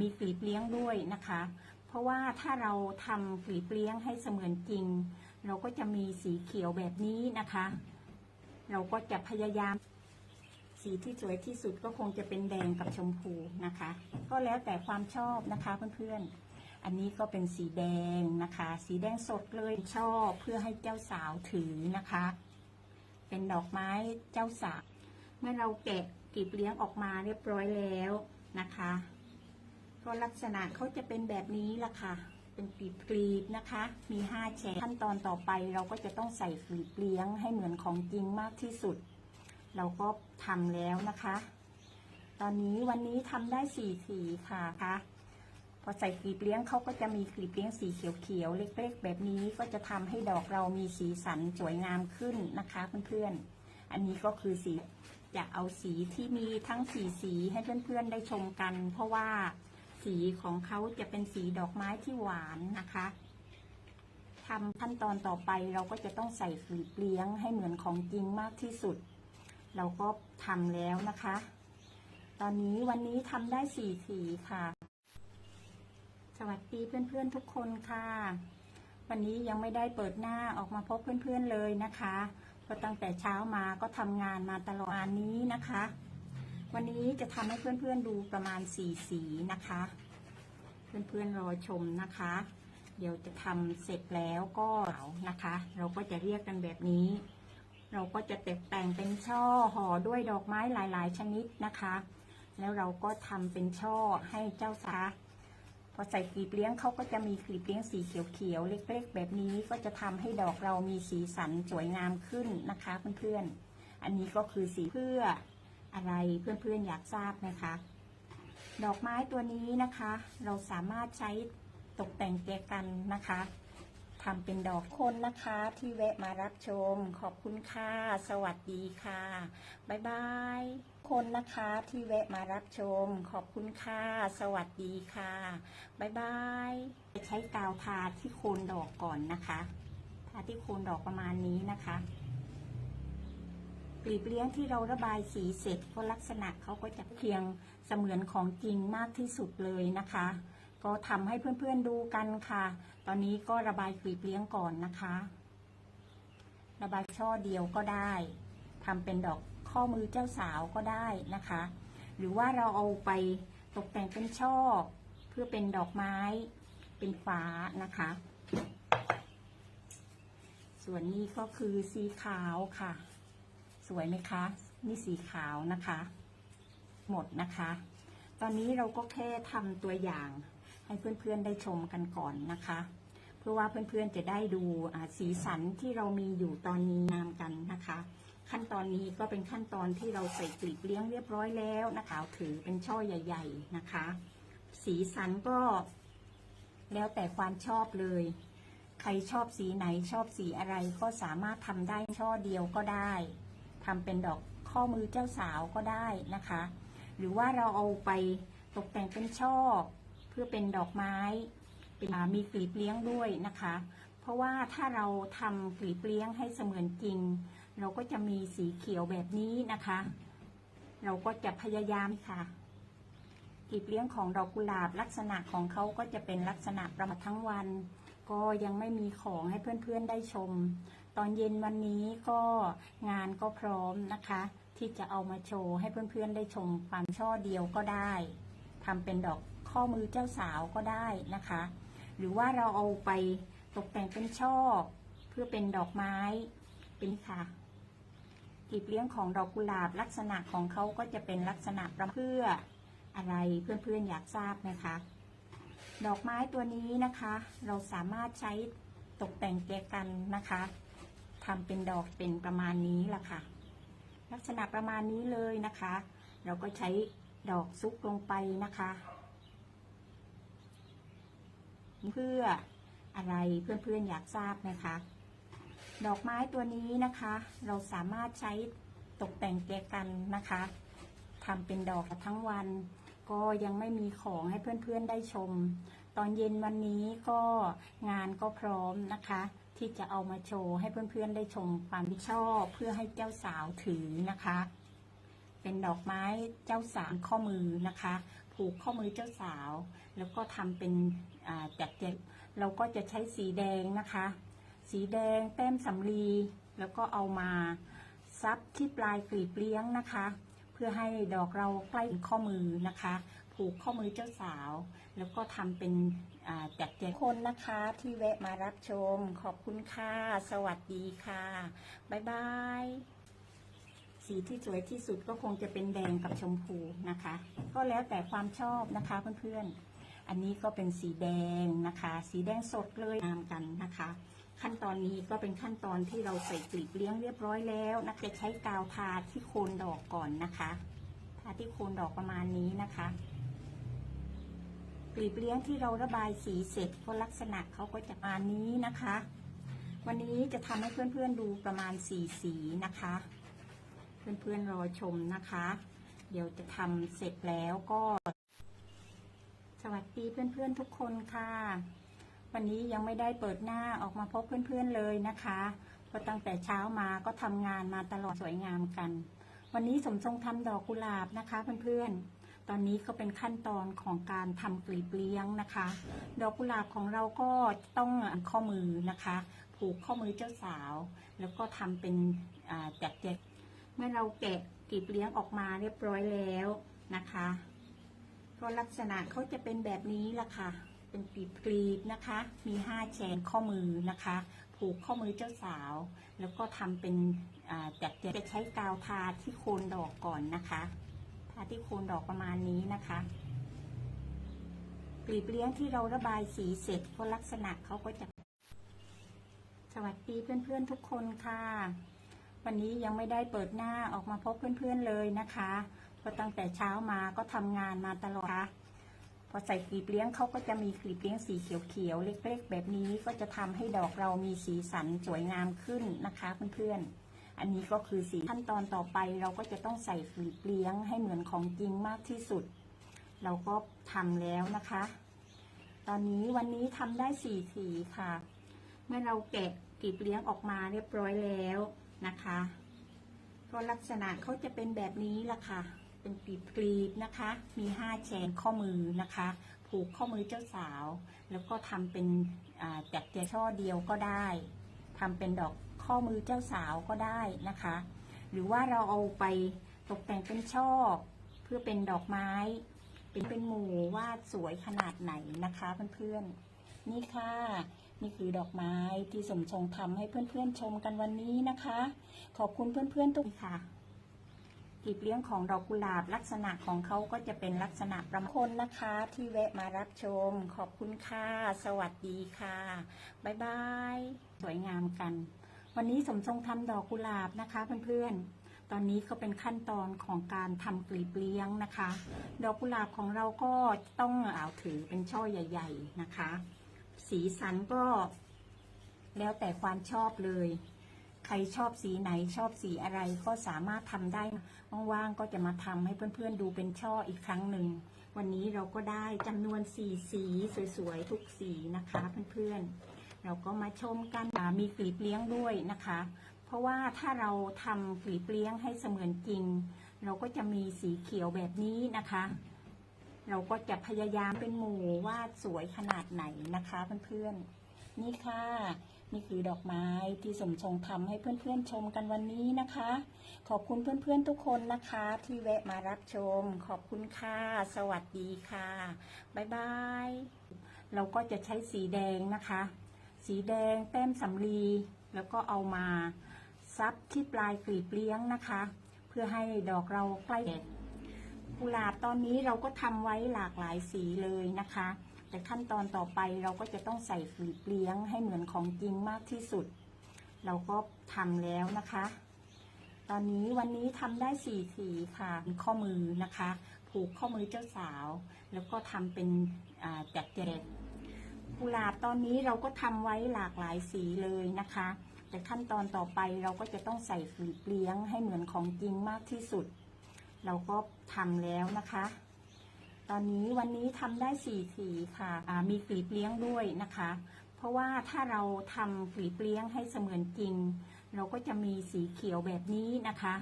มีกลีบเลี้ยงด้วยนะคะ เพราะว่าถ้าเราทำกลีบเลี้ยงให้เสมือนจริง เราก็จะมีสีเขียวแบบนี้นะคะ เราก็จะพยายามสีที่สวยที่สุดก็คงจะเป็นแดงกับชมพูนะคะ ก็แล้วแต่ความชอบนะคะเพื่อนๆ อันนี้ก็เป็นสีแดงนะคะ สีแดงสดเลยชอบเพื่อให้เจ้าสาวถือนะคะ เป็นดอกไม้เจ้าสาวเมื่อเราแกะกลีบเลี้ยงออกมาเรียบร้อยแล้วนะคะ ก็ลักษณะเขาจะเป็นแบบนี้ละค่ะ เป็นกลีบกลีบนะคะ มีห้าแฉกขั้นตอนต่อไปเราก็จะต้องใส่กลีบเลี้ยงให้เหมือนของจริงมากที่สุด เราก็ทำแล้วนะคะ ตอนนี้วันนี้ทำได้สี่สีค่ะคะพอใส่กลีบเลี้ยงเขาก็จะมีกลีบเลี้ยงสีเขียวๆเล็ก ๆ แบบนี้ก็จะทำให้ดอกเรามีสีสันสวยงามขึ้นนะคะเพื่อนๆ อันนี้ก็คือสีจะเอาสีที่มีทั้งสีสีให้เพื่อนๆได้ชมกัน เพราะว่า สีของเขาจะเป็นสีดอกไม้ที่หวานนะคะทำขั้นตอนต่อไปเราก็จะต้องใส่กลีเลี้ยงให้เหมือนของจริงมากที่สุด เราก็ทำแล้วนะคะ ตอนนี้วันนี้ทำได้สี่สีค่ะ สวัสดีเพื่อนๆทุกคนค่ะ วันนี้ยังไม่ได้เปิดหน้าออกมาพบเพื่อนๆเลยนะคะ ก็ตั้งแต่เช้ามาก็ทำงานมาตลอดงานนี้นะคะ วันนี้จะทำให้เพื่อนๆดูประมาณสี่สีนะคะ เพื่อนๆรอชมนะคะ เดี๋ยวจะทำเสร็จแล้วก็นะคะ เราก็จะเรียกกันแบบนี้ เราก็จะตกแต่งเป็นช่อห่อด้วยดอกไม้หลาย ๆ ชนิดนะคะ แล้วเราก็ทำเป็นช่อให้เจ้าสาพอใส่กลีบเลี้ยงเขาก็จะมีกลีบเลี้ยงสีเขียวๆเล็ก ๆ แบบนี้ก็จะทำให้ดอกเรามีสีสันสวยงามขึ้นนะคะเพื่อนๆ อันนี้ก็คือสีเพื่อ อะไรเพื่อนๆอยากทราบไหมคะ ดอกไม้ตัวนี้นะคะ เราสามารถใช้ตกแต่งแจกันนะคะทำเป็นดอกคนนะคะที่แวะมารับชม ขอบคุณค่ะ สวัสดีค่ะ บ๊ายบาย คนนะคะที่แวะมารับชม ขอบคุณค่ะ สวัสดีค่ะ บ๊ายบายใช้กาวทาที่โคนดอกก่อนนะคะ ทาที่โคนดอกประมาณนี้นะคะ กลีบเลี้ยงที่เราระบายสีเสร็จก็ลักษณะเขาก็จะเพียงเสมือนของจริงมากที่สุดเลยนะคะ ก็ทำให้เพื่อนๆดูกันค่ะ ตอนนี้ก็ระบายกลีบเลี้ยงก่อนนะคะ ระบายช่อเดียวก็ได้ทำเป็นดอกข้อมือเจ้าสาวก็ได้นะคะ หรือว่าเราเอาไปตกแต่งเป็นช่อ เพื่อเป็นดอกไม้เป็นฟ้านะคะ ส่วนนี้ก็คือสีขาวค่ะ วยไหมคะ นี่สีขาวนะคะ หมดนะคะ ตอนนี้เราก็แค่ทำตัวอย่างให้เพื่อนๆได้ชมกันก่อนนะคะ เพื่อว่าเพื่อนๆจะได้ดูสีสันที่เรามีอยู่ตอนนี้นามกันนะคะ ขั้นตอนนี้ก็เป็นขั้นตอนที่เราใส่กลีบเลี้ยงเรียบร้อยแล้วนะคะ ถือเป็นช่อใหญ่ ๆนะคะ สีสันก็แล้วแต่ความชอบเลย ใครชอบสีไหนชอบสีอะไรก็สามารถทำได้ช่อเดียวก็ได้ ทำเป็นดอกข้อมือเจ้าสาวก็ได้นะคะ หรือว่าเราเอาไปตกแต่งเป็นช่อ เพื่อเป็นดอกไม้เป็นมีกลีบเลี้ยงด้วยนะคะ เพราะว่าถ้าเราทำกลีบเลี้ยงให้เสมือนจริง เราก็จะมีสีเขียวแบบนี้นะคะ เราก็จะพยายามค่ะกลีบเลี้ยงของดอกกุหลาบลักษณะของเขาก็จะเป็นลักษณะประมาณทั้งวัน ก็ยังไม่มีของให้เพื่อนๆได้ชม ตอนเย็นวันนี้ก็งานก็พร้อมนะคะ ที่จะเอามาโชว์ให้เพื่อนๆได้ชมความช่อเดียวก็ได้ทำเป็นดอกข้อมือเจ้าสาวก็ได้นะคะ หรือว่าเราเอาไปตกแต่งเป็นช่อ เพื่อเป็นดอกไม้เป็นค่ะกีบเลี้ยงของดอกกุหลาบลักษณะของเขาก็จะเป็นลักษณะประเพื่ออะไรเพื่อนๆอยากทราบไหมคะ ดอกไม้ตัวนี้นะคะ เราสามารถใช้ตกแต่งแจกันนะคะ ทำเป็นดอกเป็นประมาณนี้ล่ะค่ะ ลักษณะประมาณนี้เลยนะคะ เราก็ใช้ดอกซุกลงไปนะคะ เพื่ออะไรเพื่อนๆอยากทราบไหมคะ ดอกไม้ตัวนี้นะคะ เราสามารถใช้ตกแต่งแจกันนะคะทำเป็นดอกทั้งวัน ก็ยังไม่มีของให้เพื่อนๆได้ชม ตอนเย็นวันนี้ก็งานก็พร้อมนะคะ ที่จะเอามาโชว์ให้เพื่อนๆได้ชมความที่ชอบเพื่อให้เจ้าสาวถือนะคะ เป็นดอกไม้เจ้าสาวข้อมือนะคะ ผูกข้อมือเจ้าสาว แล้วก็ทำเป็นจัดแจงเราก็จะใช้สีแดงนะคะ สีแดงแต้มสำลี แล้วก็เอามาซับที่ปลายกลีบเลี้ยงนะคะ เพื่อให้ดอกเราใกล้ข้อมือนะคะ ผูกข้อมือเจ้าสาว แล้วก็ทำเป็น อ่าจัดแจคนนะคะที่แวะมารับชม ขอบคุณค่ะ สวัสดีค่ะ บ๊ายบาย สีที่สวยที่สุดก็คงจะเป็นแดงกับชมพูนะคะ ก็แล้วแต่ความชอบนะคะเพื่อนๆ อันนี้ก็เป็นสีแดงนะคะ สีแดงสดเลยงามกันนะคะ ขั้นตอนนี้ก็เป็นขั้นตอนที่เราใส่กลีบเลี้ยงเรียบร้อยแล้วนะจะใช้กาวทาที่โคนดอกก่อนนะคะ ทาที่โคนดอกประมาณนี้นะคะ กลีบเลี้ยงที่เราระบายสีเสร็จก็ลักษณะเขาก็จะประมาณนี้นะคะ วันนี้จะทำให้เพื่อนๆดูประมาณสีสีนะคะ เพื่อนๆรอชมนะคะ เดี๋ยวจะทำเสร็จแล้วก็ สวัสดีเพื่อนๆทุกคนค่ะ วันนี้ยังไม่ได้เปิดหน้าออกมาพบเพื่อนๆเลยนะคะเพราะตั้งแต่เช้ามาก็ทำงานมาตลอดสวยงามกัน วันนี้สมทรงทำดอกกุหลาบนะคะเพื่อนๆ ตอนนี้ก็เป็นขั้นตอนของการทำกลีบเลี้ยงนะคะ ดอกกุหลาบของเราก็ต้องข้อมือนะคะ ผูกข้อมือเจ้าสาว แล้วก็ทำเป็นอ่าจัดแจงเมื่อเราแกะกลีบเลี้ยงออกมาเรียบร้อยแล้วนะคะก็ลักษณะเขาจะเป็นแบบนี้ละค่ะ เป็นกลีบกลีบนะคะ มีห้าแฉนข้อมือนะคะ ผูกข้อมือเจ้าสาว แล้วก็ทำเป็นอ่าจัดแจงจะใช้กาวทาที่โคนดอกก่อนนะคะ ทาที่โคนดอกประมาณนี้นะคะกลีบเลี้ยงที่เราระบายสีเสร็จก็ลักษณะเขาก็จะสวัสดีเพื่อนๆทุกคนค่ะ วันนี้ยังไม่ได้เปิดหน้าออกมาพบเพื่อนๆเลยนะคะเพราะตั้งแต่เช้ามาก็ทำงานมาตลอดค่ะพอใส่กลีบเลี้ยงเขาก็จะมีกลีบเลี้ยงสีเขียวๆเล็ก ๆ แบบนี้ก็จะทำให้ดอกเรามีสีสันสวยงามขึ้นนะคะเพื่อนๆ อันนี้ก็คือสีขั้นตอนต่อไปเราก็จะต้องใส่กลีบเลี้ยงให้เหมือนของจริงมากที่สุด เราก็ทำแล้วนะคะ ตอนนี้วันนี้ทำได้สี่สีค่ะ เมื่อเราแกะกลีบเลี้ยงออกมาเรียบร้อยแล้วนะคะก็ลักษณะเขาจะเป็นแบบนี้ละค่ะ เป็นกลีบกลีบนะคะ มีห้าแฉนข้อมือนะคะ ผูกข้อมือเจ้าสาว แล้วก็ทำเป็นอ่าจัดแจช่อเดียวก็ได้ทำเป็นดอก ข้อมือเจ้าสาวก็ได้นะคะ หรือว่าเราเอาไปตกแต่งเป็นช่อเพื่อเป็นดอกไม้ เป็นเป็นหมู่วาดสวยขนาดไหนนะคะเพื่อนๆนี่ค่ะนี่คือดอกไม้ที่สมทรงทำให้เพื่อนๆชมกันวันนี้นะคะ ขอบคุณเพื่อนๆทุกค่ะกลีบเลี้ยงของดอกกุหลาบลักษณะของเขาก็จะเป็นลักษณะประมาคนนะคะ ที่แวะมารับชม ขอบคุณค่ะ สวัสดีค่ะ บ๊ายบาย สวยงามกัน วันนี้สมทรงทำดอกกุหลาบนะคะเพื่อนๆ ตอนนี้ก็เป็นขั้นตอนของการทำกลีบเลี้ยงนะคะ ดอกกุหลาบของเราก็ต้องเอาถือเป็นช่อใหญ่ ๆนะคะ สีสันก็แล้วแต่ความชอบเลย ใครชอบสีไหนชอบสีอะไรก็สามารถทำได้ ว่างๆก็จะมาทำให้เพื่อนๆดูเป็นช่ออีกครั้งหนึ่ง วันนี้เราก็ได้จำนวนสีสีสวยๆทุกสีนะคะเพื่อนๆ เราก็มาชมกันมีกลีบเลี้ยงด้วยนะคะ เพราะว่าถ้าเราทำกลีบเลี้ยงให้เสมือนจริง เราก็จะมีสีเขียวแบบนี้นะคะ เราก็จะพยายามเป็นหมู่วาดสวยขนาดไหนนะคะเพื่อนๆนี่ค่ะนี่คือดอกไม้ที่สมทรงทำให้เพื่อนๆชมกันวันนี้นะคะ ขอบคุณเพื่อนๆทุกคนนะคะ ที่แวะมารับชม ขอบคุณค่ะ สวัสดีค่ะ บ๊ายบาย เราก็จะใช้สีแดงนะคะ สีแดงแต้มสำลี แล้วก็เอามาซับที่ปลายกลีบเลี้ยงนะคะ เพื่อให้ดอกเราใกล้กุหลาบตอนนี้เราก็ทำไว้หลากหลายสีเลยนะคะ แต่ขั้นตอนต่อไปเราก็จะต้องใส่กลีบเลี้ยงให้เหมือนของจริงมากที่สุด เราก็ทำแล้วนะคะ ตอนนี้วันนี้ทำได้สี่สีค่ะข้อมือนะคะ ผูกข้อมือเจ้าสาว แล้วก็ทำเป็นอ่าจัดแจง กุหลาบตอนนี้เราก็ทำไว้หลากหลายสีเลยนะคะ แต่ขั้นตอนต่อไปเราก็จะต้องใส่กลีเลี้ยงให้เหมือนของจริงมากที่สุด เราก็ทำแล้วนะคะ ตอนนี้วันนี้ทำได้สี่สีค่ะอ่ามีกลีเลี้ยงด้วยนะคะ เพราะว่าถ้าเราทำกลีเลี้ยงให้เสมือนจริง เราก็จะมีสีเขียวแบบนี้นะคะ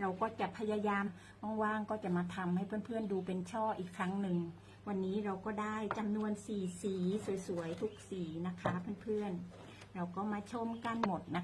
เราก็จะพยายามว่างๆก็จะมาทำให้เพื่อนๆดูเป็นช่ออีกครั้งหนึ่ง วันนี้เราก็ได้จำนวนสีสีสวยๆ ทุกสีนะคะเพื่อนๆ เราก็มาชมกันหมดนะคะ